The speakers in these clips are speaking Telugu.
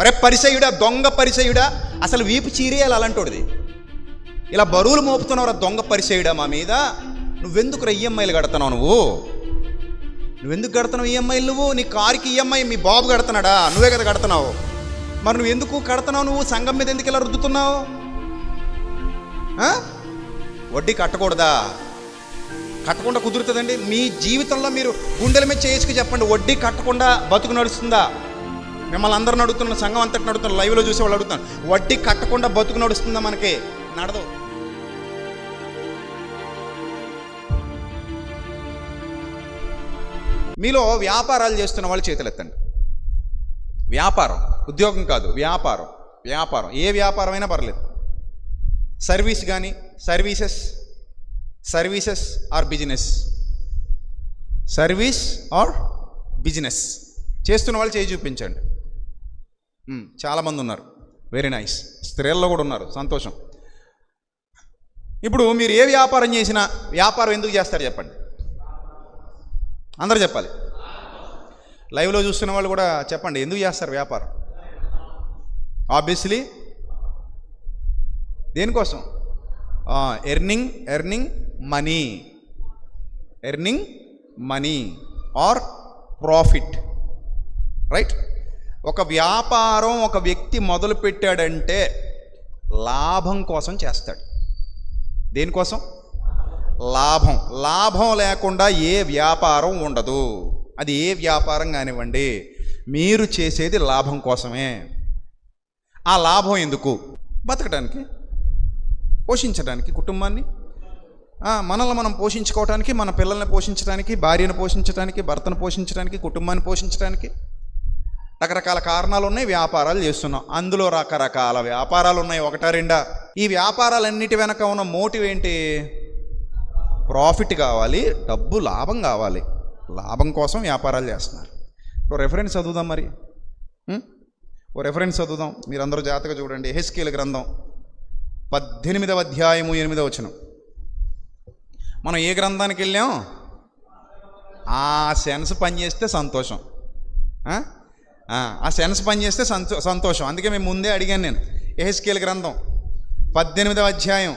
అరే పరిసయుడా దొంగ పరిసయుడా అసలు వీపు చీరేయాలి అలాంటోడిది. ఇలా బరువులు మోపుతున్నావురా దొంగ పరిసయుడా మా మీద? నువ్వెందుకు ఈఎంఐలు కడుతున్నావు నువ్వు? నువ్వెందుకు కడుతున్నావు ఈఎంఐలు నువ్వు? నీ కారుకి ఈఎంఐ మీ బాబు కడుతున్నాడా? నువ్వే కదా కడుతున్నావు. మరి నువ్వు ఎందుకు కడుతున్నావు నువ్వు? సంఘం మీద ఎందుకు ఇలా రుద్దుతున్నావు? వడ్డీ కట్టకూడదా? కట్టకుండా కుదురుతుందండి. మీ జీవితంలో మీరు గుండెల మీద చేసుకు చెప్పండి. వడ్డీ కట్టకుండా బతుకు నడుస్తుందా? మిమ్మల్ని అందరిని అడుగుతున్న సంఘం అంతటి నడుతున్న లైవ్లో చూసి వాళ్ళు అడుగుతాను వడ్డీ కట్టకుండా బతుకు నడుస్తుందా మనకి? నడదు. మీలో వ్యాపారాలు చేస్తున్న వాళ్ళు చేతులు ఎత్తండి. వ్యాపారం ఉద్యోగం కాదు వ్యాపారం వ్యాపారం. ఏ వ్యాపారమైనా పర్లేదు. సర్వీస్ కానీ services services or business service or business చేస్తున్న వాళ్ళు చేయి చూపించండి. చాలామంది ఉన్నారు వెరీ నైస్ స్త్రీల్లో కూడా ఉన్నారు. సంతోషం. ఇప్పుడు మీరు ఏ వ్యాపారం చేసినా వ్యాపారం ఎందుకు చేస్తారు చెప్పండి? అందరూ చెప్పాలి. లైవ్లో చూస్తున్న వాళ్ళు కూడా చెప్పండి ఎందుకు చేస్తారు వ్యాపారం? ఆబ్వియస్లీ దేనికోసం? Earning earning money earning money or profit right ఒక వ్యాపారం ఒక వ్యక్తి మొదలు పెట్టాడంటే లాభం కోసం చేస్తాడు. దేనికోసం? లాభం. లాభం లేకుండా ఏ వ్యాపారం ఉండదు. అది ఏ వ్యాపారం కానివ్వండి మీరు చేసేది లాభం కోసమే. ఆ లాభం ఎందుకు? బతకడానికి పోషించడానికి కుటుంబాన్ని మనల్ని మనం పోషించుకోవడానికి మన పిల్లల్ని పోషించడానికి భార్యను పోషించడానికి భర్తను పోషించడానికి కుటుంబాన్ని పోషించడానికి రకరకాల కారణాలు ఉన్నాయి వ్యాపారాలు చేస్తున్నాం. అందులో రకరకాల వ్యాపారాలు ఉన్నాయి ఒకటా రెండా? ఈ వ్యాపారాలన్నిటి వెనక ఉన్న మోటివ్ ఏంటి? ప్రాఫిట్ కావాలి డబ్బు లాభం కావాలి. లాభం కోసం వ్యాపారాలు చేస్తున్నారు. ఓ రెఫరెన్స్ చదువుదాం మరి. ఓ రెఫరెన్స్ చదువుదాం. మీరందరూ జాతక చూడండి. హెస్కేల్ గ్రంథం పద్దెనిమిదవ అధ్యాయము ఎనిమిదవ వచనం. మనం ఏ గ్రంథానికి వెళ్ళాం? ఆ సెన్స్ పనిచేస్తే సంతోషం. ఆ? సెన్స్ పని సెన్స్ పనిచేస్తే సంతో సంతోషం. అందుకే మేము ముందే అడిగాను నేను. ఎహెస్కేల్ గ్రంథం పద్దెనిమిదవ అధ్యాయం.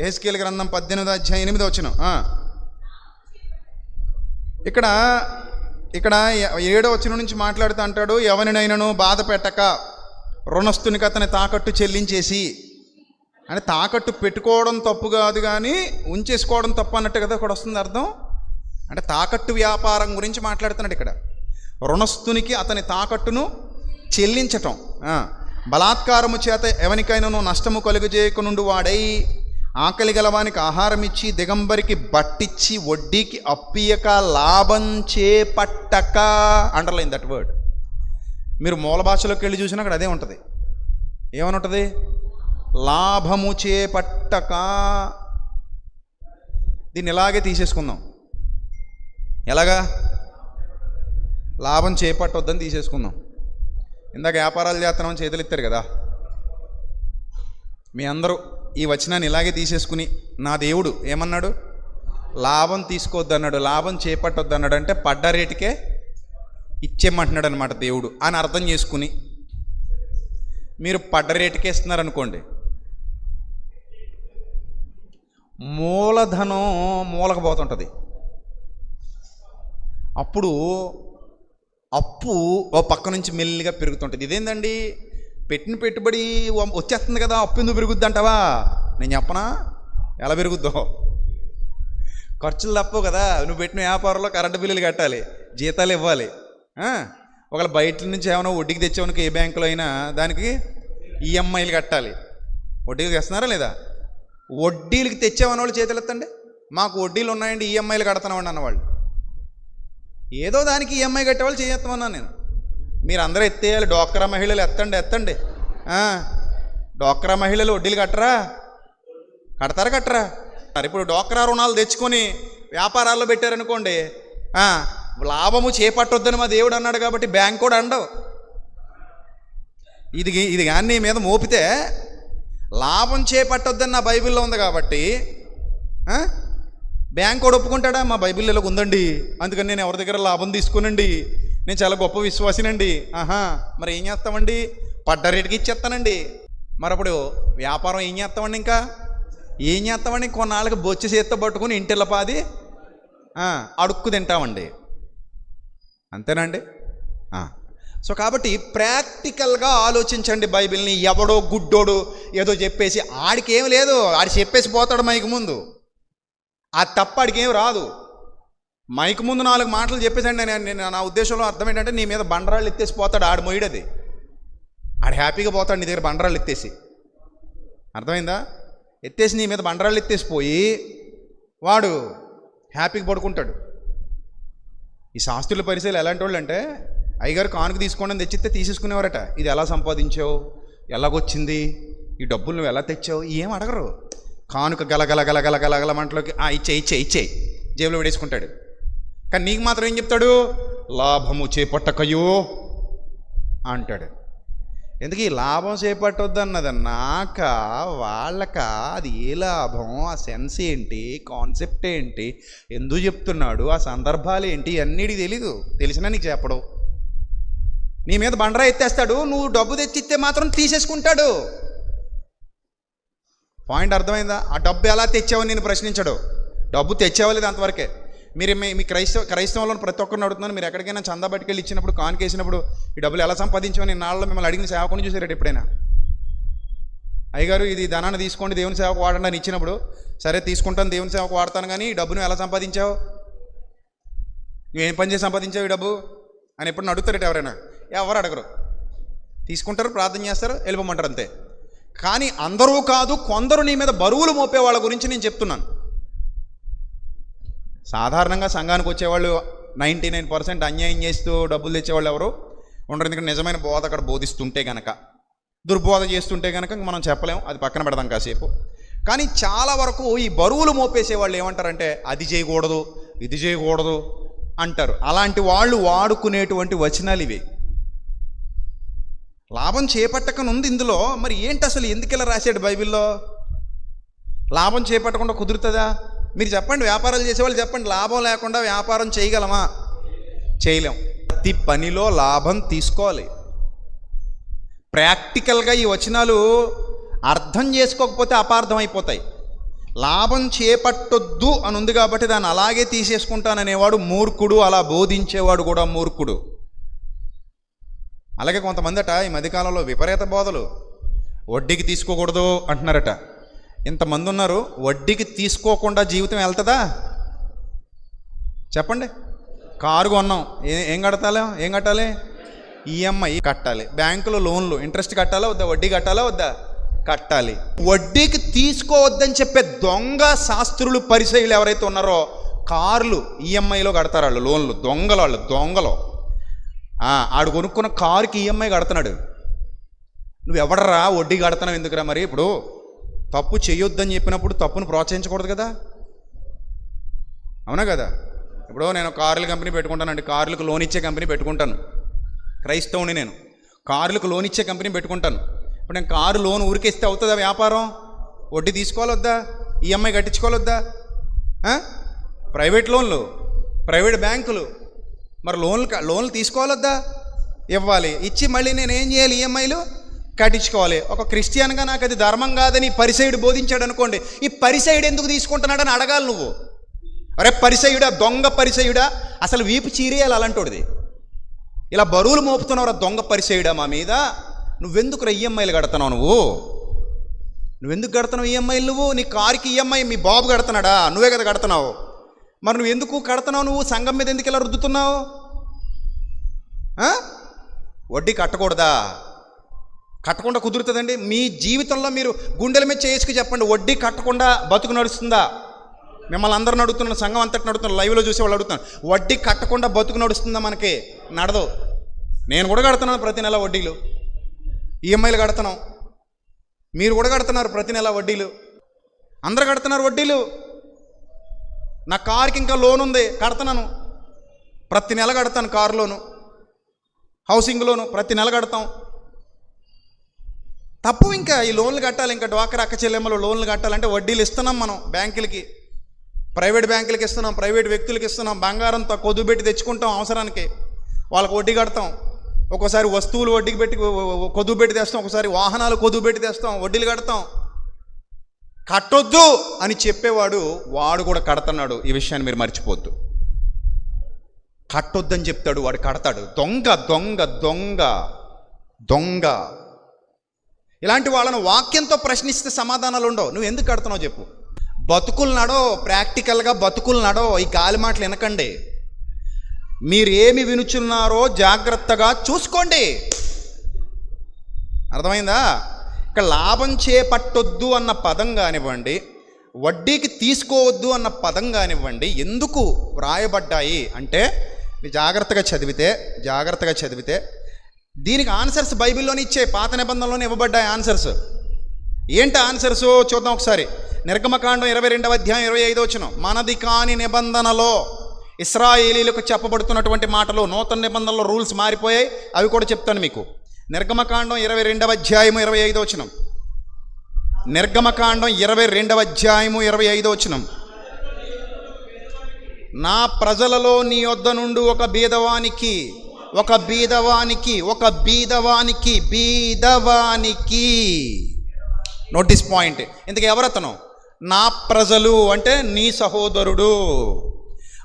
ఎహెస్కేల్ గ్రంథం పద్దెనిమిదవ అధ్యాయం ఎనిమిది వచ్చిన ఇక్కడ ఇక్కడ ఏడో వచ్చిన నుంచి మాట్లాడుతూ అంటాడు ఎవరినైనాను బాధ పెట్టక రుణస్తునికి అతని తాకట్టు చెల్లించేసి. అంటే తాకట్టు పెట్టుకోవడం తప్పు కాదు కానీ ఉంచేసుకోవడం తప్పు అన్నట్టు కదా ఇక్కడ వస్తుంది అర్థం? అంటే తాకట్టు వ్యాపారం గురించి మాట్లాడుతున్నాడు ఇక్కడ. రుణస్థునికి అతని తాకట్టును చెల్లించటం. బలాత్కారము చేత ఎవరికైనాను నష్టము కలుగజేయకునుండు వాడై ఆకలి గలవానికి ఆహారం ఇచ్చి దిగంబరికి బట్టిచ్చి వడ్డీకి అప్పియక లాభం చేపట్టక. అండర్లైన్ దట్ వర్డ్ మీరు మూల భాషలోకి వెళ్ళి చూసినా అక్కడ అదే ఉంటుంది. ఏమని ఉంటుంది లాభము చేపట్టక. దీన్ని ఇలాగే తీసేసుకుందాం. ఎలాగా? లాభం చేపట్టొద్దని తీసేసుకుందాం. ఇందాక వ్యాపారాలు చేస్తున్నామని చేతులు ఇస్తారు కదా. మీ అందరూ ఈ వచనాన్ని ఇలాగే తీసేసుకుని నా దేవుడు ఏమన్నాడు? లాభం తీసుకోవద్దు అన్నాడు లాభం చేపట్టొద్దు అన్నాడు అంటే పడ్డ రేటుకే ఇచ్చేయమంటున్నాడు అనమాట దేవుడు అని అర్థం చేసుకుని మీరు పడ్డ రేటుకే ఇస్తున్నారు అనుకోండి మూలధనం మూలకపోతుంటుంది. అప్పుడు అప్పు ఓ పక్క నుంచి మెల్లిగా పెరుగుతుంటుంది. ఇదేందండి? పెట్టిన పెట్టుబడి వచ్చేస్తుంది కదా అప్పు ఎందుకు పెరుగుద్ది అంటావా? నేను చెప్పనా? ఎలా పెరుగుద్దో? ఖర్చులు తప్పవు కదా నువ్వు పెట్టిన వ్యాపారంలో కరెంటు బిల్లులు కట్టాలి జీతాలు ఇవ్వాలి. ఒకవేళ బయట నుంచి ఏమైనా వడ్డీకి తెచ్చేవనుకో ఏ బ్యాంకులో అయినా దానికి ఈఎంఐలు కట్టాలి. వడ్డీకి తెస్తున్నారా లేదా? వడ్డీలకి తెచ్చేవన్న వాళ్ళు చేతులు ఎత్తండి మాకు వడ్డీలు ఉన్నాయండి ఈఎంఐలు కడుతున్నామండి అన్నవాళ్ళు. ఏదో దానికి ఈఎంఐ కట్టేవాళ్ళు చేయొస్తామన్నాను నేను. మీరు అందరూ ఎత్తేయాలి. డోక్రా మహిళలు ఎత్తండి ఎత్తండి. డోక్రా మహిళలు వడ్డీలు కట్టరా? కడతారా కట్టరా? మరి ఇప్పుడు డోక్రా రుణాలు తెచ్చుకొని వ్యాపారాల్లో పెట్టారనుకోండి లాభము చేపట్టొద్దని మా దేవుడు అన్నాడు కాబట్టి బ్యాంక్ కూడా అండవు. ఇది ఇది కానీ నీ మీద మోపితే లాభం చేపట్టొద్దని నా బైబిల్లో ఉంది కాబట్టి బ్యాంక్ కూడా ఒప్పుకుంటాడా? మా బైబిల్లో ఉందండి. అందుకని నేను ఎవరి దగ్గర లాభం తీసుకునండి. నేను చాలా గొప్ప విశ్వాసినండి. ఆహా మరి ఏం చేస్తామండి? పడ్డ రేటుకి ఇచ్చేస్తానండి. మరి అప్పుడు వ్యాపారం ఏం చేస్తామండి ఇంకా? ఏం చేస్తామండి? కొన్నాళ్ళకి బొచ్చి చేత్తో పట్టుకుని ఇంటిల్ల పాది అడుక్కు తింటామండి. అంతేనండి? సో కాబట్టి ప్రాక్టికల్గా ఆలోచించండి బైబిల్ని. ఎవడో గుడ్డోడు ఏదో చెప్పేసి ఆడికి ఏం లేదు. ఆడి చెప్పేసి పోతాడు మైకి ముందు. ఆ తప్పడికేం రాదు. మైక్ ముందు నాలుగు మాటలు చెప్పేసండి నేను నేను నా ఉద్దేశంలో అర్థం ఏంటంటే నీ మీద బండరాళ్ళు ఎత్తేసి పోతాడు ఆడు మొయ్యడది ఆడు హ్యాపీగా పోతాడు నీ దగ్గర బండరాళ్ళు ఎత్తేసి. అర్థమైందా? ఎత్తేసి నీ మీద బండరాళ్ళు ఎత్తేసి పోయి వాడు హ్యాపీగా పడుకుంటాడు. ఈ శాస్త్రుల పరిచయాలు ఎలాంటి వాళ్ళు అంటే అయ్యగారు కానుక తీసుకోండి అని తెచ్చిస్తే తీసేసుకునేవారట. ఇది ఎలా సంపాదించావు? ఎలాగొచ్చింది? ఈ డబ్బులు నువ్వు ఎలా తెచ్చావు? ఏం అడగరు. కానుక గల గల గల గల గల గల మంటలోకి ఆ ఇచ్చే ఇచ్చే ఇచ్చే. జేబులో పడేసుకుంటాడు. కానీ నీకు మాత్రం ఏం చెప్తాడు? లాభము చేపట్టకయో అంటాడు. ఎందుకు ఈ లాభం చేపట్టొద్దు అన్నది నాక వాళ్ళక అది ఏ లాభం? ఆ సెన్స్ ఏంటి? కాన్సెప్ట్ ఏంటి? ఎందుకు చెప్తున్నాడు? ఆ సందర్భాలు ఏంటి? అన్నిటికి తెలీదు. తెలిసినా నీకు చెప్పడు. నీ మీద బండరా ఎత్తేస్తాడు. నువ్వు డబ్బు తెచ్చిస్తే మాత్రం తీసేసుకుంటాడు. పాయింట్ అర్థమైందా? ఆ డబ్బు ఎలా తెచ్చావని నేను ప్రశ్నించడు. డబ్బు తెచ్చేవాలేదు అంతవరకే? మీరు మీ మీ క్రైస్తవ క్రైస్తవంలో ప్రతి ఒక్కరిని అడుగుతున్నాను మీరు ఎక్కడికైనా చందా పట్టుకెళ్ళి ఇచ్చినప్పుడు కానుకేసినప్పుడు ఈ డబ్బులు ఎలా సంపాదించామని నాళ్ళలో మిమ్మల్ని అడిగిన సేవకుని చూసారట ఎప్పుడైనా? అయ్యగారు ఇది ధనాన్ని తీసుకోండి దేవుని సేవకు వాడండి అని ఇచ్చినప్పుడు సరే తీసుకుంటాను దేవుని సేవకు వాడతాను కానీ ఈ డబ్బును ఎలా సంపాదించావు? నువ్వేం పని చేసి సంపాదించావు ఈ డబ్బు? అని ఎప్పుడు అడుగుతారట ఎవరైనా? ఎవరు అడగరు. తీసుకుంటారు ప్రార్థన చేస్తారు వెళ్ళిపోమంటారు అంతే. కానీ అందరూ కాదు కొందరు నీ మీద బరువులు మోపే వాళ్ళ గురించి నేను చెప్తున్నాను. సాధారణంగా సంఘానికి వచ్చేవాళ్ళు నైంటీ నైన్ పర్సెంట్ అన్యాయం చేస్తూ డబ్బులు తెచ్చేవాళ్ళు ఎవరు? ఉండరు ఎందుకంటే నిజమైన బోధ అక్కడ బోధిస్తుంటే గనక. దుర్బోధ చేస్తుంటే కనుక మనం చెప్పలేం అది పక్కన పెడదాం కాసేపు. కానీ చాలా వరకు ఈ బరువులు మోపేసే వాళ్ళు ఏమంటారంటే అది చేయకూడదు ఇది చేయకూడదు అంటారు. అలాంటి వాళ్ళు వాడుకునేటువంటి వచనాలు ఇవి. లాభం చేపట్టకనుంది ఇందులో. మరి ఏంటి అసలు ఎందుకు ఇలా రాశాడు బైబిల్లో? లాభం చేపట్టకుండా కుదురుతుందా? మీరు చెప్పండి వ్యాపారాలు చేసేవాళ్ళు చెప్పండి లాభం లేకుండా వ్యాపారం చేయగలమా? చేయలేం. ప్రతి పనిలో లాభం తీసుకోవాలి. ప్రాక్టికల్గా ఈ వచనాలు అర్థం చేసుకోకపోతే అపార్థం అయిపోతాయి లాభం చేపట్టొద్దు అని ఉంది కాబట్టి దాన్ని అలాగే తీసేసుకుంటాననేవాడు మూర్ఖుడు అలా బోధించేవాడు కూడా మూర్ఖుడు. అలాగే కొంతమందట ఈ మధ్యకాలంలో విపరీత బోధలు. వడ్డీకి తీసుకోకూడదు అంటున్నారట. ఇంతమంది ఉన్నారు వడ్డీకి తీసుకోకుండా జీవితం వెళ్తుందా? చెప్పండి. కారు కొన్నాం. ఏ ఏం కడతాలో? ఏం కట్టాలి? ఈఎంఐ కట్టాలి. బ్యాంకులో లోన్లు. ఇంట్రెస్ట్ కట్టాలా వద్దా? వడ్డీ కట్టాలా వద్దా? కట్టాలి. వడ్డీకి తీసుకోవద్దని చెప్పే దొంగ శాస్త్రులు పరిచయులు ఎవరైతే ఉన్నారో కార్లు ఈఎంఐలో కడతారు వాళ్ళు లోన్లు. దొంగలు వాళ్ళు దొంగలు. ఆడు కొనుక్కున్న కారుకి ఈఎంఐ కడుతున్నాడు. నువ్వు ఎవడరా వడ్డీ కడుతున్నావు ఎందుకురా మరి ఇప్పుడు? తప్పు చేయొద్దని చెప్పినప్పుడు తప్పును ప్రోత్సహించకూడదు కదా? అవునా కదా? ఇప్పుడు నేను కార్ల కంపెనీ పెట్టుకుంటానండి. కార్లకు లోన్ ఇచ్చే కంపెనీ పెట్టుకుంటాను. క్రైస్తవుని నేను. కార్లకు లోన్ ఇచ్చే కంపెనీ పెట్టుకుంటాను. ఇప్పుడు నేను కారు లోన్ ఊరికేస్తే అవుతుందా వ్యాపారం? వడ్డీ తీసుకోవాలి వద్దా ఈఎంఐ కట్టించుకోవాలొద్దా? ప్రైవేట్ లోన్లు ప్రైవేట్ బ్యాంకులు మరి లోన్లు లోన్లు తీసుకోవాలొద్దా? ఇవ్వాలి. ఇచ్చి మళ్ళీ నేను ఏం చేయాలి? ఈఎంఐలు కట్టించుకోవాలి. ఒక క్రిస్టియన్గా నాకు అది ధర్మం కాదని పరిసైడు బోధించాడు అనుకోండి ఈ పరిసైడు ఎందుకు తీసుకుంటున్నాడని అడగాలి నువ్వు. అరే పరిసయుడా దొంగ పరిసయుడా? అసలు వీపు చీరేయాలి అలాంటోడిది. ఇలా బరువులు మోపుతున్నావురా దొంగ పరిసయుడా మా మీద? నువ్వెందుకు ఈఎంఐలు కడుతున్నావు నువ్వు? నువ్వెందుకు కడుతున్నావు ఈఎంఐలు నువ్వు? నీ కారుకి ఈఎంఐ మీ బాబు కడుతున్నాడా? నువ్వే కదా కడుతున్నావు. మరి నువ్వు ఎందుకు కడుతున్నావు నువ్వు? సంఘం మీద ఎందుకు ఇలా రుద్దుతున్నావు? వడ్డీ కట్టకూడదా? కట్టకుండా కుదురుతుందండి. మీ జీవితంలో మీరు గుండెల మీద చేసుకు చెప్పండి. వడ్డీ కట్టకుండా బతుకు నడుస్తుందా? మిమ్మల్ని అందరూ అడుగుతున్న సంఘం అంతటి నడుతున్నారు లైవ్లో చూసే వాళ్ళు అడుగుతాను వడ్డీ కట్టకుండా బతుకు నడుస్తుందా మనకి? నడదు. నేను కూడా కడుతున్నాను ప్రతి నెల వడ్డీలు. ఈఎంఐలు కడుతున్నాం. మీరు కూడా కడుతున్నారు ప్రతి నెల వడ్డీలు. అందరు కడుతున్నారు వడ్డీలు. నా కార్కి ఇంకా లోన్ ఉంది కడతాను ప్రతి నెల కడతాను కారు లోను హౌసింగ్ లోను ప్రతి నెల కడతాం. తప్పు ఇంకా ఈ లోన్లు కట్టాలి ఇంకా డ్వాక్రా అక్క చెల్లెమ్మలు లోన్లు కట్టాలంటే వడ్డీలు ఇస్తున్నాం మనం బ్యాంకులకి. ప్రైవేట్ బ్యాంకులకి ఇస్తున్నాం ప్రైవేట్ వ్యక్తులకి ఇస్తున్నాం బంగారంతో కొద్దు పెట్టి తెచ్చుకుంటాం అవసరానికి. వాళ్ళకి వడ్డీ కడతాం. ఒక్కోసారి వస్తువులు వడ్డీకి పెట్టి కొద్దు పెట్టి తెస్తాం ఒకసారి వాహనాలు కొద్దు పెట్టి తెస్తాం వడ్డీలు కడతాం కట్టొద్దు అని చెప్పేవాడు వాడు కూడా కడతన్నాడు. ఈ విషయాన్ని మీరు మర్చిపోద్దు కట్టొద్దని చెప్తాడు వాడు కడతాడు. దొంగ దొంగ దొంగ దొంగ. ఇలాంటి వాళ్ళను వాక్యంతో ప్రశ్నిస్తే సమాధానాలు ఉండవు. నువ్వు ఎందుకు కడుతున్నావు చెప్పు. బతుకులు నడో ప్రాక్టికల్గా బతుకులు నడో ఈ గాలి మాటలు వినకండి. మీరు ఏమి వినుచున్నారో జాగ్రత్తగా చూసుకోండి. అర్థమైందా? ఇక్కడ లాభం చేపట్టొద్దు అన్న పదం కానివ్వండి వడ్డీకి తీసుకోవద్దు అన్న పదం కానివ్వండి ఎందుకు వ్రాయబడ్డాయి అంటే మీరు జాగ్రత్తగా చదివితే జాగ్రత్తగా చదివితే దీనికి ఆన్సర్స్ బైబిల్లోనే ఇచ్చే పాత నిబంధనలోనే ఇవ్వబడ్డాయి ఆన్సర్స్. ఏంటి ఆన్సర్స్? చూద్దాం ఒకసారి. నిర్గమకాండం ఇరవై రెండవ అధ్యాయం ఇరవై ఐదో వచ్చిన మనది కాని నిబంధనలో ఇస్రాయేలీలకు చెప్పబడుతున్నటువంటి మాటలు నూతన నిబంధనలో రూల్స్ మారిపోయాయి. అవి కూడా చెప్తాను మీకు. నిర్గమకాండం ఇరవై రెండవ అధ్యాయము ఇరవై ఐదో వచనం. నిర్గమకాండం ఇరవై రెండవ అధ్యాయము ఇరవై ఐదో వచనం. నా ప్రజలలో నీ వద్ద నుండి ఒక బీదవానికి ఒక బీదవానికి ఒక బీదవానికి బీదవానికి. నోటీస్ పాయింట్ ఇంతకు ఎవరతను? నా ప్రజలు అంటే నీ సహోదరుడు.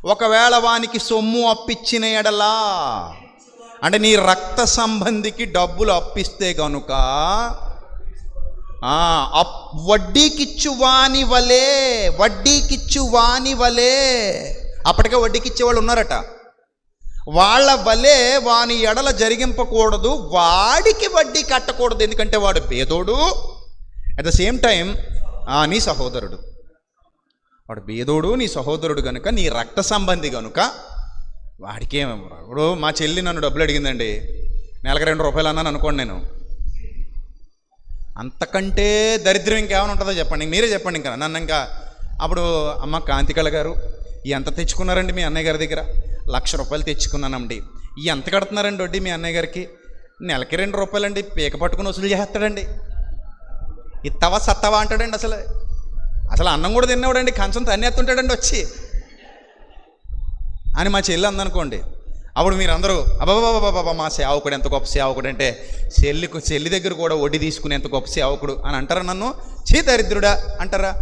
ఒకవేళ వానికి సొమ్ము అప్పిచ్చిన ఎడలా అంటే నీ రక్త సంబంధికి డబ్బులు అప్పిస్తే గనుక అప్ వడ్డీకిచ్చు వాని వలే వడ్డీకిచ్చు వాని వలే. అప్పటికే వడ్డీకిచ్చే వాళ్ళు ఉన్నారట. వాళ్ళ వలే వాని ఎడల జరిగింపకూడదు వాడికి వడ్డీ కట్టకూడదు. ఎందుకంటే వాడు బేదోడు. అట్ ద సేమ్ టైం నీ సహోదరుడు. వాడు బేదోడు నీ సహోదరుడు కనుక నీ రక్త సంబంధి కనుక వాడికి ఇప్పుడు మా చెల్లి నన్ను డబ్బులు అడిగిందండి. నెలకు రెండు రూపాయలు అన్నాను అనుకోండి నేను. అంతకంటే దరిద్రం ఇంకేమైనా ఉంటుందో చెప్పండి. మీరే చెప్పండి ఇంకా. నన్ను ఇంకా అప్పుడు అమ్మ కాంతికళ గారు ఎంత తెచ్చుకున్నారండి మీ అన్నయ్య గారి దగ్గర? లక్ష రూపాయలు తెచ్చుకున్నానండి. ఎంత కడుతున్నారండి వడ్డీ మీ అన్నయ్య గారికి? నెలకి రెండు రూపాయలండి. పీక పట్టుకుని వసూలు చేస్తాడండి. ఇత్తవా సత్తవా? అంటాడండి అసలు. అసలు అన్నం కూడా తిన్నవాడండి. కంచం తన్నేస్తుంటాడండి వచ్చి. అని మా చెల్లి అందనుకోండి. అప్పుడు మీరందరూ అందరూ మా సేవకుడు ఎంత గొప్ప సేవకుడు అంటే చెల్లికు చెల్లి దగ్గర కూడా వడ్డీ తీసుకునే ఎంత గొప్ప సేవకుడు అని అంటారా నన్ను? చీ దరిద్రుడా అంటారా?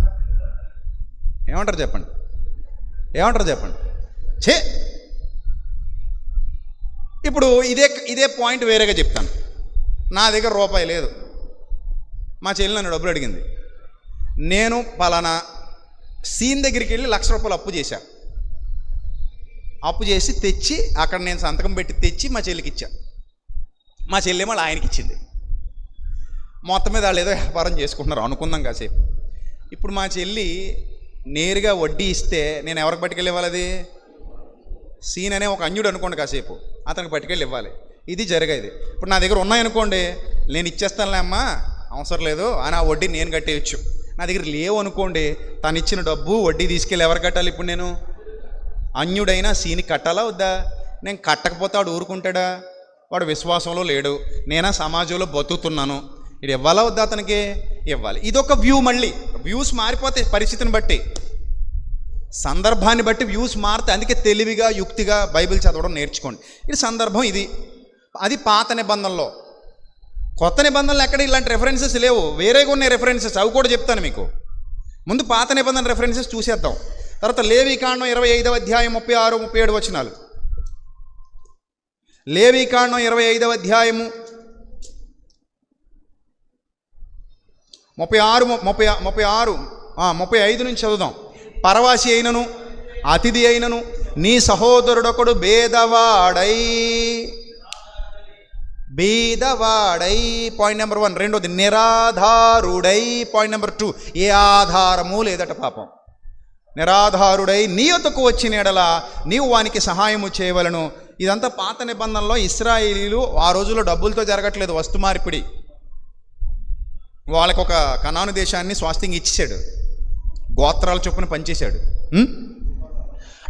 ఏమంటారు చెప్పండి? ఏమంటారు చెప్పండి? చే! ఇప్పుడు ఇదే ఇదే పాయింట్ వేరేగా చెప్తాను. నా దగ్గర రూపాయి లేదు. మా చెల్లి నన్ను డబ్బులు అడిగింది. నేను పలానా సీన్ దగ్గరికి వెళ్ళి లక్ష రూపాయలు అప్పు చేశాను అప్పు చేసి తెచ్చి అక్కడ నేను సంతకం పెట్టి తెచ్చి మా చెల్లికి ఇచ్చాను మా చెల్లి మళ్ళీ ఆయనకి ఇచ్చింది. మొత్తం మీద వాళ్ళు ఏదో వ్యాపారం చేసుకుంటున్నారు అనుకుందాం కాసేపు. ఇప్పుడు మా చెల్లి నేరుగా వడ్డీ ఇస్తే నేను ఎవరికి పట్టుకెళ్ళి ఇవ్వాలి సీన్ అనే ఒక అన్యుడు అనుకోండి కాసేపు. అతనికి పట్టుకెళ్ళి ఇవ్వాలి ఇది జరిగేది. ఇప్పుడు నా దగ్గర ఉన్నాయనుకోండి నేను ఇచ్చేస్తానులే అమ్మా. అవసరం లేదు. అని ఆ వడ్డీ నేను కట్టేయచ్చు. నా దగ్గర లేవు అనుకోండి. తను ఇచ్చిన డబ్బు వడ్డీ తీసుకెళ్ళి ఎవరు కట్టాలి ఇప్పుడు నేను? అన్యుడైనా సీని కట్టాలా వద్దా? నేను కట్టకపోతే వాడు ఊరుకుంటాడా? వాడు విశ్వాసంలో లేడు. నేనా సమాజంలో బతుకుతున్నాను. ఇది ఇవ్వాలా వద్దా అతనికి? ఇవ్వాలి. ఇదొక వ్యూ మళ్ళీ. వ్యూస్ మారిపోతాయి పరిస్థితిని బట్టి. సందర్భాన్ని బట్టి వ్యూస్ మారితే అందుకే తెలివిగా యుక్తిగా బైబిల్ చదవడం నేర్చుకోండి. ఇది సందర్భం ఇది. అది పాత నిబంధనలో. కొత్త నిబంధనలు ఎక్కడ ఇలాంటి రెఫరెన్సెస్ లేవు. వేరేగా ఉన్నాయి రెఫరెన్సెస్ అవి కూడా చెప్తాను మీకు. ముందు పాత నిబంధన రెఫరెన్సెస్ చూసేద్దాం. తర్వాత లేవికాండం ఇరవై ఐదవ అధ్యాయం ముప్పై ఆరు ముప్పై ఏడు వచనాలు. లేవికాండం ఇరవై ఐదవ అధ్యాయము ముప్పై ఆరు ముప్పై ముప్పై ఆరు ముప్పై ఐదు నుంచి చదువుదాం. పరవాసి అయినను అతిథి అయినను నీ సహోదరుడొకడు భేదవాడై బీదవాడై పాయింట్ నెంబర్ వన్ రెండోది నిరాధారుడై. పాయింట్ నెంబర్ టూ ఏ ఆధారము లేదట పాపం. నిరాధారుడై నీ యొద్దకు వచ్చిన ఎడల నీవు వానికి సహాయము చేయవలను. ఇదంతా పాత నిబంధనలో ఇస్రాయేలీలు ఆ రోజుల్లో డబ్బులతో జరగట్లేదు వస్తు మార్పిడి. వాళ్ళకు ఒక కనాను దేశాన్ని స్వాస్థ్యంగా ఇచ్చేశాడు. గోత్రాల చొప్పున పనిచేశాడు.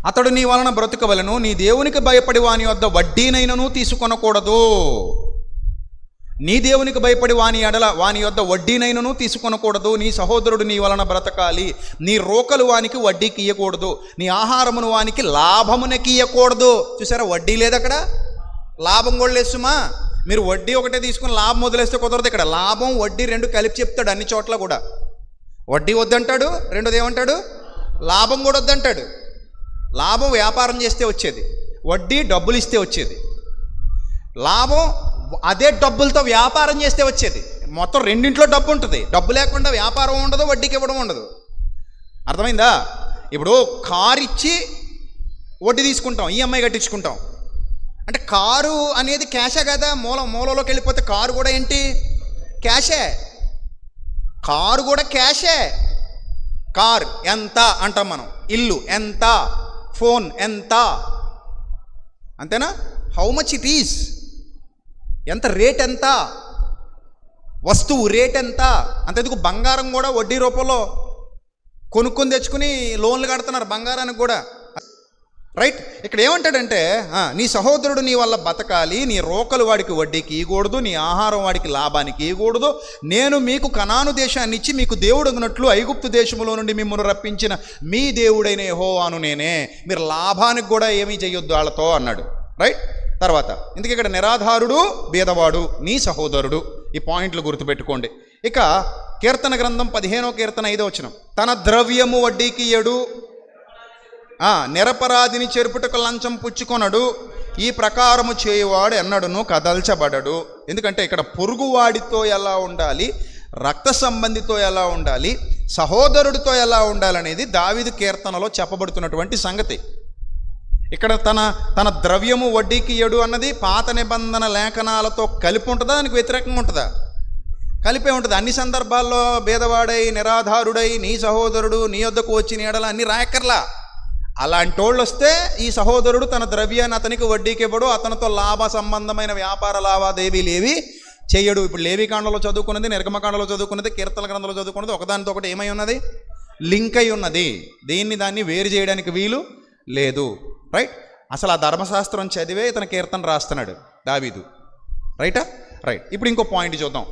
అతడు నీ వలన బ్రతుకవలను నీ దేవునికి భయపడి వాని వద్ద వడ్డీనైనను తీసుకొనకూడదు. నీ దేవునికి భయపడి వాని ఎడల వాని యొద్ద వడ్డీనైనను తీసుకొనకూడదు. నీ సహోదరుడు నీ వలన బ్రతకాలి. నీ రోకలు వానికి వడ్డీకి ఇయ్యకూడదు. నీ ఆహారమును వానికి లాభమునకి ఇయ్యకూడదు చూసారా వడ్డీ లేదు అక్కడ? లాభం కూడా లేదు మీరు వడ్డీ ఒకటే తీసుకుని లాభం వదిలేస్తే కుదరదు ఇక్కడ. లాభం వడ్డీ రెండు కలిపి చెప్తాడు అన్ని చోట్ల కూడా. వడ్డీ వద్దంటాడు రెండోది ఏమంటాడు? లాభం కూడా వద్దంటాడు. లాభం వ్యాపారం చేస్తే వచ్చేది. వడ్డీ డబ్బులు ఇస్తే వచ్చేది. లాభం అదే డబ్బులతో వ్యాపారం చేస్తే వచ్చేది. మొత్తం రెండింట్లో డబ్బు ఉంటుంది. డబ్బు లేకుండా వ్యాపారం ఉండదు వడ్డీకి ఇవ్వడం ఉండదు. అర్థమైందా? ఇప్పుడు కారు ఇచ్చి వడ్డీ తీసుకుంటాం ఈఎంఐ కట్టించుకుంటాం. అంటే కారు అనేది క్యాషే కదా? మూల మూలలోకి వెళ్ళిపోతే కారు కూడా ఏంటి? క్యాషే. కారు కూడా క్యాషే. కార్ ఎంత అంటాం మనం? ఇల్లు ఎంత? ఫోన్ ఎంత? అంతేనా? హౌ మచ్ ఇట్ ఈజ్ ఎంత రేట్ ఎంత వస్తువు రేట్ ఎంత అంతెందుకు బంగారం కూడా వడ్డీ రూపంలో కొనుక్కొని తెచ్చుకుని లోన్లు కడుతున్నారు బంగారానికి కూడా. రైట్? ఇక్కడ ఏమంటాడంటే నీ సహోదరుడు నీ వల్ల బతకాలి నీ రోకలు వాడికి వడ్డీకి ఇవ్వకూడదు నీ ఆహారం వాడికి లాభానికి ఇవ్వకూడదు నేను మీకు కనాను దేశాన్ని ఇచ్చి మీకు దేవుడు ఉన్నట్లు ఐగుప్తు దేశంలో నుండి మిమ్మల్ని రప్పించిన మీ దేవుడైన హో అను నేనే. మీరు లాభానికి కూడా ఏమీ చేయొద్దు వాళ్ళతో అన్నాడు. రైట్? తర్వాత ఇందుకే ఇక్కడ నిరాధారుడు బీదవాడు నీ సహోదరుడు. ఈ పాయింట్లు గుర్తుపెట్టుకోండి. ఇక కీర్తన గ్రంథం పదిహేనో కీర్తన ఐదో వచ్చిన తన ద్రవ్యము వడ్డీకి ఎడు నిరపరాధిని చెరుపుటకు లంచం పుచ్చుకొనడు. ఈ ప్రకారము చేయువాడు ఎన్నడును కదల్చబడడు. ఎందుకంటే ఇక్కడ పొరుగువాడితో ఎలా ఉండాలి? రక్త సంబంధితో ఎలా ఉండాలి? సహోదరుడితో ఎలా ఉండాలనేది దావిదు కీర్తనలో చెప్పబడుతున్నటువంటి సంగతి. ఇక్కడ తన తన ద్రవ్యము వడ్డీకి ఎడు అన్నది పాత నిబంధన లేఖనాలతో కలిపి ఉంటుందా? దానికి వ్యతిరేకంగా ఉంటుందా? కలిపే ఉంటుంది? అన్ని సందర్భాల్లో భేదవాడై నిరాధారుడై నీ సహోదరుడు నీ వద్దకు వచ్చి నీడల అన్ని రాయక్కర్లా. అలాంటి వాళ్ళు వస్తే ఈ సహోదరుడు తన ద్రవ్యాన్ని అతనికి వడ్డీకి ఇవ్వడు అతనితో లాభ సంబంధమైన వ్యాపార లావాదేవీలు ఏవి చేయడు. ఇప్పుడు లేవికాండలో చదువుకున్నది నిర్గమకాండలో చదువుకున్నది కీర్తన గ్రంథంలో చదువుకున్నది ఒకదానితో ఒకటి ఏమై ఉన్నది? లింక్ అయి ఉన్నది. దీన్ని దాన్ని వేరు చేయడానికి వీలు లేదు. రైట్ అసలు ఆ ధర్మశాస్త్రం చదివే ఇతను కీర్తన రాస్తున్నాడు దావీదు. రైటా రైట్ ఇప్పుడు ఇంకో పాయింట్ చూద్దాం.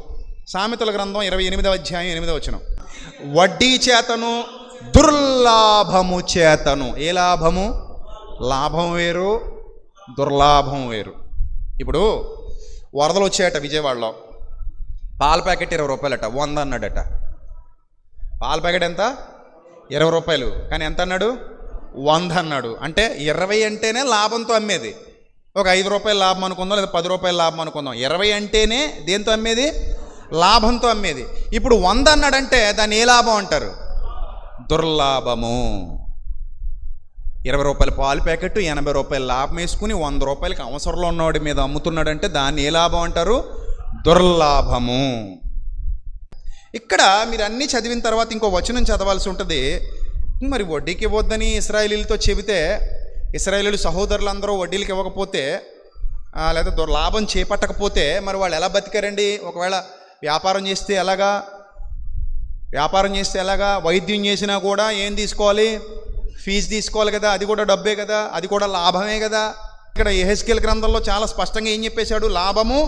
సామెతల గ్రంథం ఇరవై ఎనిమిదవ అధ్యాయం ఎనిమిదవ వచ్చిన వడ్డీ చేతను దుర్లాభము చేతను. ఏ లాభము? లాభం వేరు దుర్లాభం వేరు. ఇప్పుడు వరదలు వచ్చాయట విజయవాడలో. పాల ప్యాకెట్ ఇరవై రూపాయలట వంద అన్నాడట. పాల ప్యాకెట్ ఎంత? ఇరవై రూపాయలు. కానీ ఎంత అన్నాడు? వంద అన్నాడు. అంటే ఇరవై అంటేనే లాభంతో అమ్మేది. ఒక ఐదు రూపాయల లాభం అనుకుందాం లేదా పది రూపాయల లాభం అనుకుందాం. ఇరవై అంటేనే దేంతో అమ్మేది? లాభంతో అమ్మేది. ఇప్పుడు వంద అన్నాడంటే దాన్ని ఏ లాభం అంటారు? దుర్లాభము. ఇరవై రూపాయల పాలు ప్యాకెట్ ఎనభై రూపాయల లాభం వేసుకుని వంద రూపాయలకి అవసరంలో ఉన్నవాడి మీద అమ్ముతున్నాడంటే దాన్ని ఏ లాభం అంటారు? దుర్లాభము. ఇక్కడ మీరు అన్నీ చదివిన తర్వాత ఇంకో వచనం చదవాల్సి ఉంటుంది. మరి వడ్డీకి ఇవ్వద్దని ఇస్రాయలీలతో చెబితే ఇస్రాయలీలు సహోదరులందరూ వడ్డీలకి ఇవ్వకపోతే లేదా దుర్ లాభం చేపట్టకపోతే మరి వాళ్ళు ఎలా బతికారండి? ఒకవేళ వ్యాపారం చేస్తే ఎలాగా? వ్యాపారం చేస్తే ఎలాగా? వైద్యం చేసినా కూడా ఏం తీసుకోవాలి? ఫీజు తీసుకోవాలి కదా అది కూడా డబ్బే కదా అది కూడా లాభమే కదా. ఇక్కడ ఎహెస్కేల్ గ్రంథంలో చాలా స్పష్టంగా ఏం చెప్పేశాడు? లాభము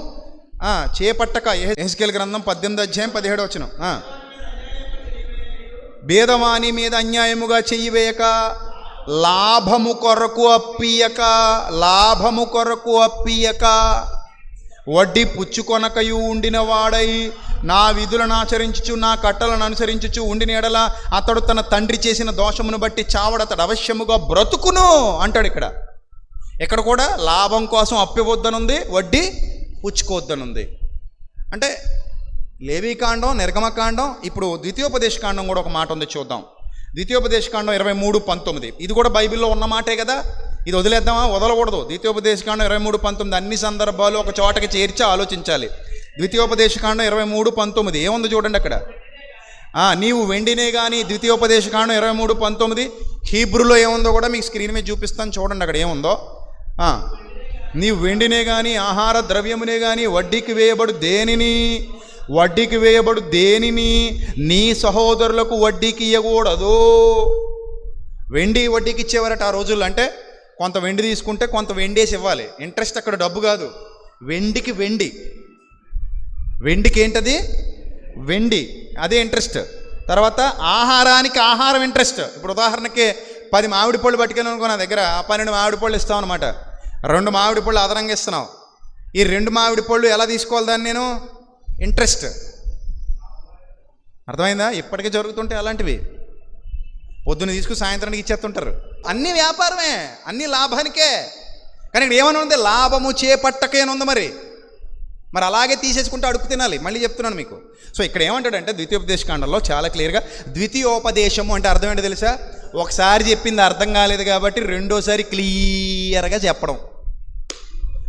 చేపట్టక. ఎహెస్కేల్ గ్రంథం పద్దెనిమిది అధ్యాయం పదిహేడు వచ్చిన భేదవాణి మీద అన్యాయముగా చెయ్యివేయక లాభము కొరకు అప్పియక లాభము కొరకు అప్పియక. వడ్డీ పుచ్చుకొనకయు ఉండిన వాడై నా విధులను ఆచరించుచు నా కట్టలను అనుసరించుచు ఉండిన ఎడల అతడు తన తండ్రి చేసిన దోషమును బట్టి చావడతడు అవశ్యముగా బ్రతుకును అంటాడు ఇక్కడ. ఇక్కడ కూడా లాభం కోసం అప్పివద్దనుంది వడ్డీ పుచ్చుకోవద్దనుంది అంటే లేవీకాండం నిర్గమకాండం ఇప్పుడు ద్వితీయోపదేశ కాండం కూడా ఒక మాట ఉంది చూద్దాం. ద్వితీయోపదేశ కాండం ఇరవై మూడు పంతొమ్మిది. ఇది కూడా బైబిల్లో ఉన్న మాటే కదా? ఇది వదిలేద్దామా? వదలకూడదు. ద్వితీయోపదేశకాండం ఇరవై మూడు పంతొమ్మిది. అన్ని సందర్భాలు ఒక చోటకి చేర్చి ఆలోచించాలి. ద్వితీయోపదేశకాండం ఇరవై మూడు పంతొమ్మిది. ఏముంది చూడండి అక్కడ? నీవు వెండినే కానీ ద్వితీయోపదేశ కాండం ఇరవై మూడు పంతొమ్మిది. హీబ్రూలో ఏముందో కూడా మీకు స్క్రీన్ మీద చూపిస్తాను చూడండి అక్కడ ఏముందో. నీవు వెండినే కానీ ఆహార ద్రవ్యమునే కానీ వడ్డీకి వేయబడు దేనిని? వడ్డీకి వేయబడు దేనిని? నీ సహోదరులకు వడ్డీకి ఇవ్వకూడదు వెండి వడ్డీకి ఇచ్చేవారట ఆ రోజుల్లో. అంటే కొంత వెండి తీసుకుంటే కొంత వెండేసి ఇవ్వాలి. ఇంట్రెస్ట్ అక్కడ డబ్బు కాదు. వెండికి వెండి. వెండికి ఏంటది? వెండి. అదే ఇంట్రెస్ట్. తర్వాత ఆహారానికి ఆహారం ఇంట్రెస్ట్. ఇప్పుడు ఉదాహరణకి పది మామిడి పళ్ళు పట్టుకెళ్ళి అనుకో నా దగ్గర. పన్నెండు మామిడి పళ్ళు ఇస్తాం అనమాట రెండు మామిడి పళ్ళు అదనంగా ఇస్తున్నావు. ఈ రెండు మామిడి పళ్ళు ఎలా తీసుకోవాలి దాన్ని నేను? ఇంట్రెస్ట్. అర్థమైందా? ఇప్పటికే జరుగుతుంటే అలాంటివి. పొద్దున్న తీసుకుని సాయంత్రానికి ఇచ్చేస్తుంటారు. అన్ని వ్యాపారమే అన్ని లాభానికే. కానీ ఇక్కడ ఏమని ఉంది లాభము చేపట్టకేనుంది మరి? మరి అలాగే తీసేసుకుంటే అడుగు తినాలి. మళ్ళీ చెప్తున్నాను మీకు. సో ఇక్కడ ఏమంటాడంటే ద్వితీయోపదేశకాండంలో చాలా క్లియర్గా ద్వితీయోపదేశము అంటే అర్థం ఏంటో తెలుసా? ఒకసారి చెప్పింది అర్థం కాలేదు కాబట్టి రెండోసారి క్లియర్గా చెప్పడం.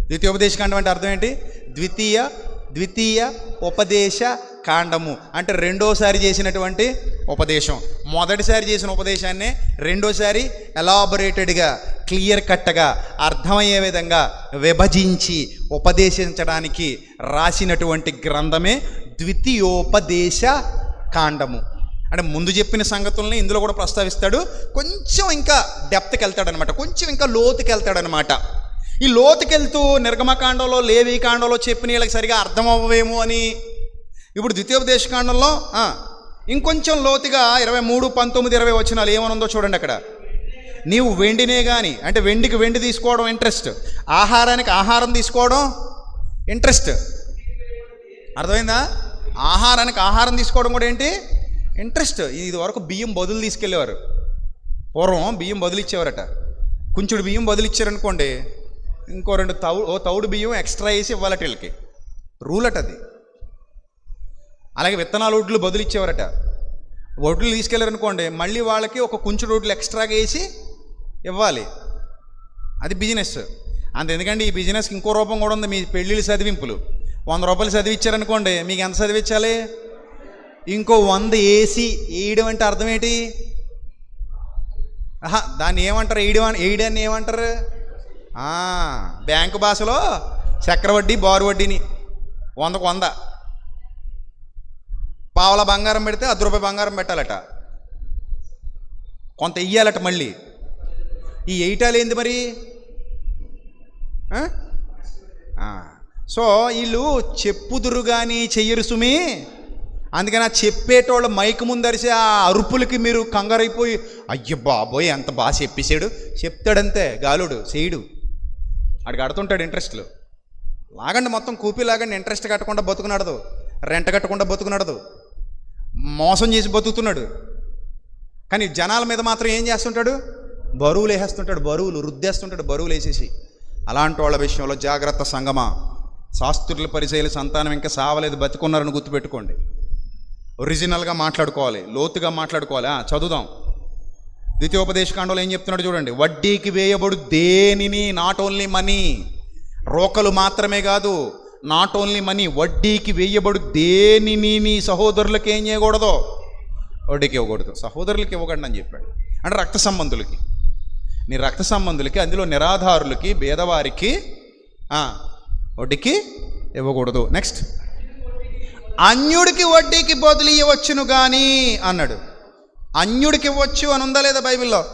ద్వితీయోపదేశకాండం అంటే అర్థం ఏంటి? ద్వితీయ ద్వితీయ ఉపదేశ కాండము. అంటే రెండోసారి చేసినటువంటి ఉపదేశం. మొదటిసారి చేసిన ఉపదేశాన్ని రెండోసారి ఎలాబొరేటెడ్గా క్లియర్ కట్గా అర్థమయ్యే విధంగా విభజించి ఉపదేశించడానికి రాసినటువంటి గ్రంథమే ద్వితీయోపదేశ కాండము. అంటే ముందు చెప్పిన సంగతుల్ని ఇందులో కూడా ప్రస్తావిస్తాడు. కొంచెం ఇంకా డెప్త్కి వెళ్తాడనమాట. కొంచెం ఇంకా లోతుకి వెళ్తాడనమాట. ఈ లోతుకెళ్తూ నిర్గమకాండంలో లేవి కాండంలో చెప్పిన వీళ్ళకి సరిగా అర్థం అవ్వవేమో అని ఇప్పుడు ద్వితీయోపదేశ కాండంలో ఇంకొంచెం లోతుగా ఇరవై మూడు పంతొమ్మిది ఇరవై వచ్చినాలు ఏమనుందో చూడండి అక్కడ. నీవు వెండినే కానీ అంటే వెండికి వెండి తీసుకోవడం ఇంట్రెస్ట్ ఆహారానికి ఆహారం తీసుకోవడం ఇంట్రెస్ట్ అర్థమైందా? ఆహారానికి ఆహారం తీసుకోవడం కూడా ఏంటి? ఇంట్రెస్ట్ ఇది వరకు బియ్యం బదులు తీసుకెళ్ళేవారు. పూర్వం బియ్యం బదులు ఇచ్చేవారట కొంచెడు బియ్యం బదులు ఇచ్చారనుకోండి ఇంకో రెండు తౌ ఓ తౌడు బియ్యం ఎక్స్ట్రా వేసి ఇవ్వాలట వీళ్ళకి. రూల్ అట అది. అలాగే విత్తనాలు ఒడ్లు బదులు ఇచ్చేవారట. ఒడ్లు తీసుకెళ్ళారనుకోండి మళ్ళీ వాళ్ళకి ఒక కొంచెం ఒడ్లు ఎక్స్ట్రాగా వేసి ఇవ్వాలి. అది బిజినెస్. అంత ఎందుకంటే ఈ బిజినెస్కి ఇంకో రూపం కూడా ఉంది మీ పెళ్ళిళ్ళు చదివింపులు. వంద రూపాయలు చదివిచ్చారనుకోండి మీకు ఎంత చదివించాలి? ఇంకో వంద ఏసీ వేయడం అంటే అర్థం ఏంటి? దాన్ని ఏమంటారు? వేయడం వేయడాన్ని ఏమంటారు? బ్యాంకు భాషలో చక్రవడ్డీ బారు వడ్డీని వందకు వంద. పావల బంగారం పెడితే అర్ధ రూపాయి బంగారం పెట్టాలట. కొంత ఇయ్యాలట మళ్ళీ. ఈ ఎయిటాలు ఏంది మరి? సో వీళ్ళు చెప్పుదురు కానీ చెయ్యరు సుమి. అందుకని ఆ చెప్పేటోళ్ళ మైకు ముందరిసి ఆ అరుపులకి మీరు కంగారైపోయి అయ్య బాబోయ్ ఎంత బాగా చెప్పేసాడు చెప్తాడంతే గాలుడు చేయుడు. ఆడికి కడుతుంటాడు ఇంట్రెస్ట్లు లాగండి మొత్తం కూపి లాగండి ఇంట్రెస్ట్ కట్టకుండా బతుకునడదు రెంట కట్టకుండా బతుకునడదు మోసం చేసి బతుకుతున్నాడు. కానీ జనాల మీద మాత్రం ఏం చేస్తుంటాడు? బరువులు వేసేస్తుంటాడు బరువులు రుద్దేస్తుంటాడు బరువులు వేసేసి. అలాంటి వాళ్ళ విషయంలో జాగ్రత్త సంగమా. శాస్త్రుల పరిచయలు సంతానం ఇంకా సావలేదు బతుకున్నారని గుర్తుపెట్టుకోండి. ఒరిజినల్గా మాట్లాడుకోవాలి లోతుగా మాట్లాడుకోవాలి. ఆ, చదువుదాం. ద్వితీయోపదేశకాండంలో ఏం చెప్తున్నాడు చూడండి. వడ్డీకి వేయబడు దేనిని? నాట్ ఓన్లీ మనీ రోకలు మాత్రమే కాదు నాట్ ఓన్లీ మనీ వడ్డీకి వేయబడు దేనిని నీ సహోదరులకి ఏం చేయకూడదు? వడ్డీకి ఇవ్వకూడదు. సహోదరులకి ఇవ్వకండి అని చెప్పాడు. అంటే రక్త సంబంధులకి. నీ రక్త సంబంధులకి అందులో నిరాధారులకి భేదవారికి వడ్డీకి ఇవ్వకూడదు. నెక్స్ట్ అన్యుడికి వడ్డీకి బదులు ఇవ్వచ్చును కానీ అన్నాడు. అన్యుడికి ఇవ్వచ్చు అని ఉందా లేదా బైబిల్లో?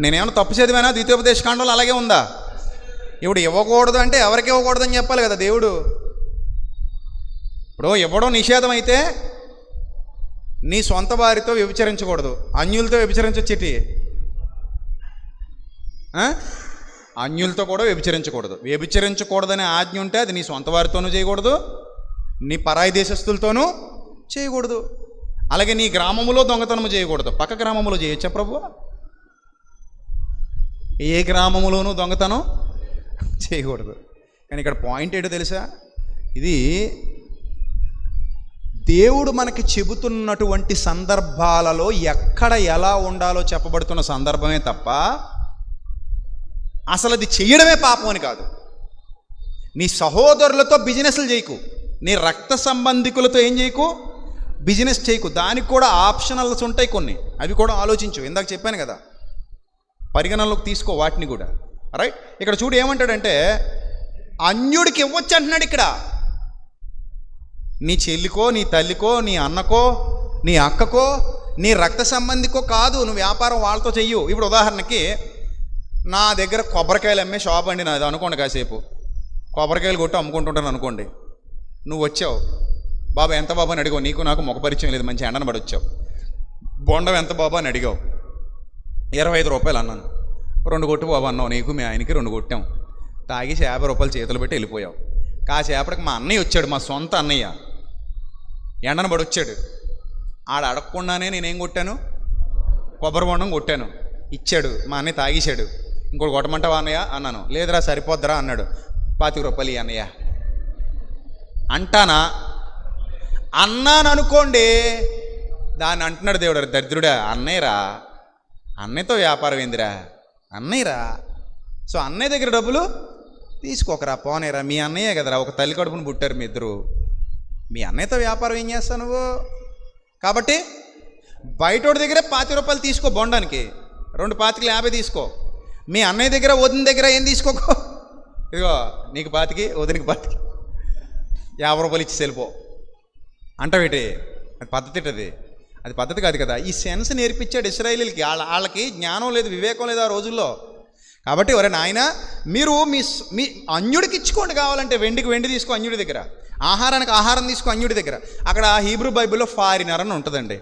నేనేమన్నా తప్పు చదివానా? ద్వితీయోపదేశ కాండంలో అలాగే ఉందా? ఇప్పుడు ఇవ్వకూడదు అంటే ఎవరికి ఇవ్వకూడదు అని చెప్పాలి కదా దేవుడు. ఇప్పుడు ఇవ్వడం నిషేధం అయితే నీ సొంత వారితో వ్యభిచరించకూడదు. అన్యులతో వ్యభిచరించొచ్చేటి అన్యులతో కూడా వ్యభిచరించకూడదు. వ్యభిచరించకూడదనే ఆజ్ఞ ఉంటే అది నీ సొంత వారితోనూ చేయకూడదు. నీ పరాయి దేశస్తులతోనూ చేయకూడదు. అలాగే నీ గ్రామములో దొంగతనము చేయకూడదు. పక్క గ్రామములో చేయొచ్చా ప్రభు ఏ గ్రామములోనూ దొంగతనం చేయకూడదు. కానీ ఇక్కడ పాయింట్ ఏంటో తెలుసా? ఇది దేవుడు మనకి చెబుతున్నటువంటి సందర్భాలలో ఎక్కడ ఎలా ఉండాలో చెప్పబడుతున్న సందర్భమే తప్ప అసలు అది చేయడమే పాపం అని కాదు. నీ సహోదరులతో బిజినెస్లు చేయకు. నీ రక్త సంబంధికులతో ఏం చేయకు? బిజినెస్ చేయకు. దానికి కూడా ఆప్షనల్స్ ఉంటాయి కొన్ని. అవి కూడా ఆలోచించు. ఇందాక చెప్పాను కదా. పరిగణనలోకి తీసుకో వాటిని కూడా. రైట్ ఇక్కడ చూడు ఏమంటాడంటే అన్యుడికి ఇవ్వచ్చు అంటున్నాడు ఇక్కడ. నీ చెల్లికో నీ తల్లికో నీ అన్నకో నీ అక్కకో నీ రక్త సంబంధికో కాదు. నువ్వు వ్యాపారం వాళ్ళతో చెయ్యు. ఇప్పుడు ఉదాహరణకి నా దగ్గర కొబ్బరికాయలు అమ్మే షాప్ అండి నాది. అనుకోండి కాసేపు. కొబ్బరికాయలు కొట్టి అమ్ముకుంటుంటాను అనుకోండి. నువ్వు వచ్చావు. బాబా ఎంత బాబా అని అడిగావు? నీకు నాకు ముఖ పరిచయం లేదు మంచి ఎండను పడొచ్చావు. బొండం ఎంత బాబా అని అడిగావు? ఇరవై ఐదు రూపాయలు అన్నాను. రెండు కొట్టు బాబా అన్నావు నీకు మీ ఆయనకి రెండు కొట్టాం. తాగేసి యాభై రూపాయలు చేతులు పెట్టి వెళ్ళిపోయావు. కాసేపటికి మా అన్నయ్య వచ్చాడు మా సొంత అన్నయ్య. ఎండను పడి వచ్చాడు ఆడ అడగకుండానే నేనేం కొట్టాను? కొబ్బరి బొండం కొట్టాను. ఇచ్చాడు మా అన్నయ్య తాగేశాడు. ఇంకోటి కొట్టమంటావా అన్నయ్య? అన్నాను. లేదురా సరిపోద్దురా అన్నాడు. పాతిక రూపాయలు అన్నయ్య. అంటానా? అన్నాను అనుకోండి దాన్ని అంటున్నాడు దేవుడు దరిద్రుడా అన్నయ్యరా అన్నయ్యతో వ్యాపారం ఏందిరా? అన్నయ్యరా సో అన్నయ్య దగ్గర డబ్బులు తీసుకోకరా పోనేరా మీ అన్నయ్యే కదరా ఒక తల్లి కడుపును పుట్టారు మీ ఇద్దరు. మీ అన్నయ్యతో వ్యాపారం ఏం చేస్తావు నువ్వు? కాబట్టి బయటోడి దగ్గరే పాతి రూపాయలు తీసుకో బొండానికి. రెండు పాతికలు యాభై తీసుకో. మీ అన్నయ్య దగ్గర వదిన దగ్గర ఏం తీసుకోకో? ఇదిగో నీకు పాతికి వదినికి పాతికి. యాభై రూపాయలు ఇచ్చి వెళ్ళిపో అంటవేటి అది పద్ధతి అది అది పద్ధతి కాదు కదా. ఈ సెన్స్ నేర్పించాడు ఇస్రాయేలీలకి. వాళ్ళ వాళ్ళకి జ్ఞానం లేదు వివేకం లేదు ఆ రోజుల్లో. కాబట్టి ఎవరైనా నాయన మీరు మీ మీ అన్యుడికి ఇచ్చుకోండి కావాలంటే వెండికి వెండి తీసుకో అన్యుడి దగ్గర. ఆహారానికి ఆహారం తీసుకో అన్యుడి దగ్గర. అక్కడ హీబ్రూ బైబిల్లో ఫారినర్ అని ఉంటుందండి.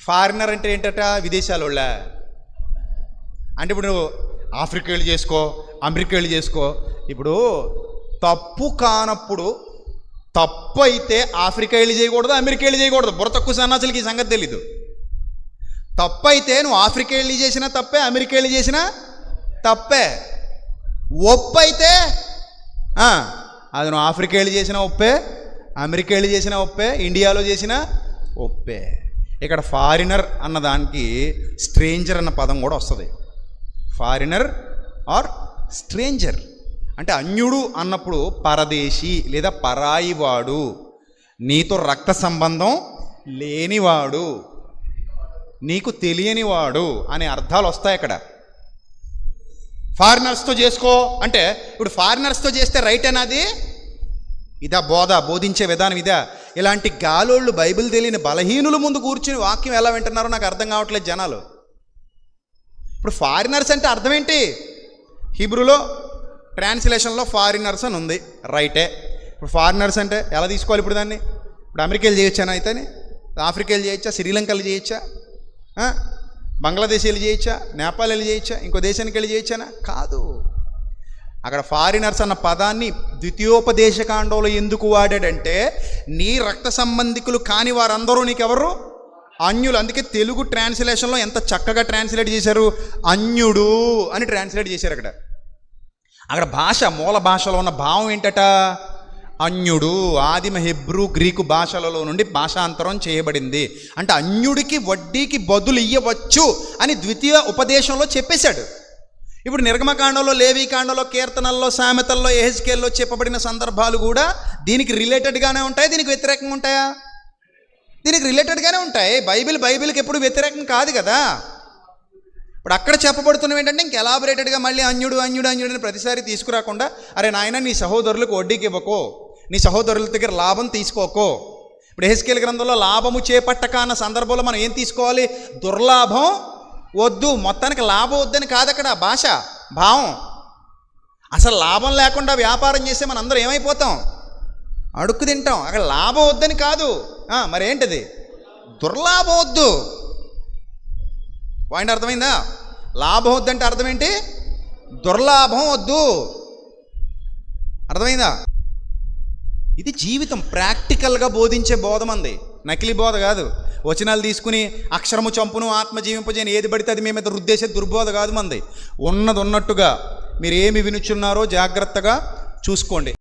ఫారినర్ అంటే ఏంటట? విదేశాల వాళ్ళ అంటే ఇప్పుడు నువ్వు ఆఫ్రికా వెళ్ళి చేసుకో అమెరికా వెళ్ళి చేసుకో. ఇప్పుడు తప్పు కానప్పుడు తప్పు అయితే ఆఫ్రికా వెళ్ళి చేయకూడదు అమెరికా వెళ్ళి చేయకూడదు. బుర్ర తక్కువ సన్నాసులకి ఈ సంగతి తెలీదు. తప్పు అయితే నువ్వు ఆఫ్రికా వెళ్ళి చేసినా తప్పే అమెరికా వెళ్ళి చేసినా తప్పే. ఒప్పు అయితే అది నువ్వు ఆఫ్రికా వెళ్ళి చేసిన ఒప్పే అమెరికా వెళ్ళి చేసిన ఒప్పే ఇండియాలో చేసిన ఒప్పే. ఇక్కడ ఫారినర్ అన్న దానికి స్ట్రేంజర్ అన్న పదం కూడా వస్తుంది. Foreigner or stranger? అంటే అన్యుడు అన్నప్పుడు పరదేశి లేదా పరాయివాడు. నీతో రక్త సంబంధం లేనివాడు. నీకు తెలియనివాడు అనే అర్థాలు వస్తాయి అక్కడ. ఫారినర్స్తో చేసుకో అంటే ఇప్పుడు ఫారినర్స్తో చేస్తే రైట్ అన్నది? ఇదా బోధ బోధించే విధానం ఇదా? ఇలాంటి గాలోళ్ళు బైబిల్ తెలియని బలహీనుల ముందు కూర్చుని వాక్యం ఎలా వింటున్నారో నాకు అర్థం కావట్లేదు జనాలు. ఇప్పుడు ఫారినర్స్ అంటే అర్థం ఏంటి? హిబ్రూలో ట్రాన్స్లేషన్లో ఫారినర్స్ అని ఉంది రైటే. ఇప్పుడు ఫారినర్స్ అంటే ఎలా తీసుకోవాలి ఇప్పుడు దాన్ని? ఇప్పుడు అమెరికాలు చేయొచ్చానా అయితేనే? ఆఫ్రికాలు చేయొచ్చా? శ్రీలంకలు చేయొచ్చా? బంగ్లాదేశ్ వెళ్ళి చేయొచ్చా? నేపాల్ వెళ్ళి చేయొచ్చా? ఇంకో దేశానికి వెళ్ళి చేయొచ్చానా? కాదు. అక్కడ ఫారినర్స్ అన్న పదాన్ని ద్వితీయోపదేశకాండంలో ఎందుకు వాడాడంటే నీ రక్త సంబంధికులు కాని వారందరూ నీకెవరు? అన్యులు. అందుకే తెలుగు ట్రాన్స్లేషన్లో ఎంత చక్కగా ట్రాన్స్లేట్ చేశారు? అన్యుడు అని ట్రాన్స్లేట్ చేశారు అక్కడ. అక్కడ భాష మూల భాషలో ఉన్న భావం ఏంటట? అన్యుడు ఆదిమ హెబ్రూ గ్రీకు భాషలలో నుండి భాషాంతరం చేయబడింది. అంటే అన్యుడికి వడ్డీకి బదులు ఇయ్యవచ్చు అని ద్వితీయ ఉపదేశంలో చెప్పేశాడు. ఇప్పుడు నిర్గమకాండంలో లేవీకాండంలో కీర్తనల్లో సామెతల్లో ఎహెచ్కేల్లో చెప్పబడిన సందర్భాలు కూడా దీనికి రిలేటెడ్గానే ఉంటాయి? దీనికి వ్యతిరేకంగా ఉంటాయా? దీనికి రిలేటెడ్గానే ఉంటాయి? బైబిల్ బైబిల్కి ఎప్పుడు వ్యతిరేకం కాదు కదా. ఇప్పుడు అక్కడ చెప్పబడుతున్నవి ఏంటంటే ఇంక ఎలాబరేటెడ్గా మళ్ళీ అన్యుడు అన్యుడు అన్యుడు అని ప్రతిసారి తీసుకురాకుండా అరే నాయన నీ సహోదరులకు వడ్డీకి ఇవ్వకో నీ సహోదరుల దగ్గర లాభం తీసుకోకో. ఇప్పుడు హెస్కేల్ గ్రంథంలో లాభము చేపట్టక అన్న సందర్భంలో మనం ఏం తీసుకోవాలి? దుర్లాభం వద్దు మొత్తానికి లాభం వద్దని కాదు అక్కడ భాష భావం. అసలు లాభం లేకుండా వ్యాపారం చేస్తే మన అందరం ఏమైపోతాం? అడుక్కు తింటాం. అక్కడ లాభం వద్దని కాదు. మరేంటిది? దుర్లాభం వద్దు. పాయింట్ అర్థమైందా? లాభం వద్దంటే అర్థం ఏంటి దుర్లాభం వద్దు. అర్థమైందా? ఇది జీవితం ప్రాక్టికల్గా బోధించే బోధమంది నకిలీ బోధ కాదు. వచనాలు తీసుకుని అక్షరము చంపును ఆత్మ జీవింపజేయని ఏది పడితే అది మేమైతే రుద్దేసే దుర్బోధ కాదు మంది. ఉన్నది ఉన్నట్టుగా మీరు ఏమి వినుచున్నారో జాగ్రత్తగా చూసుకోండి.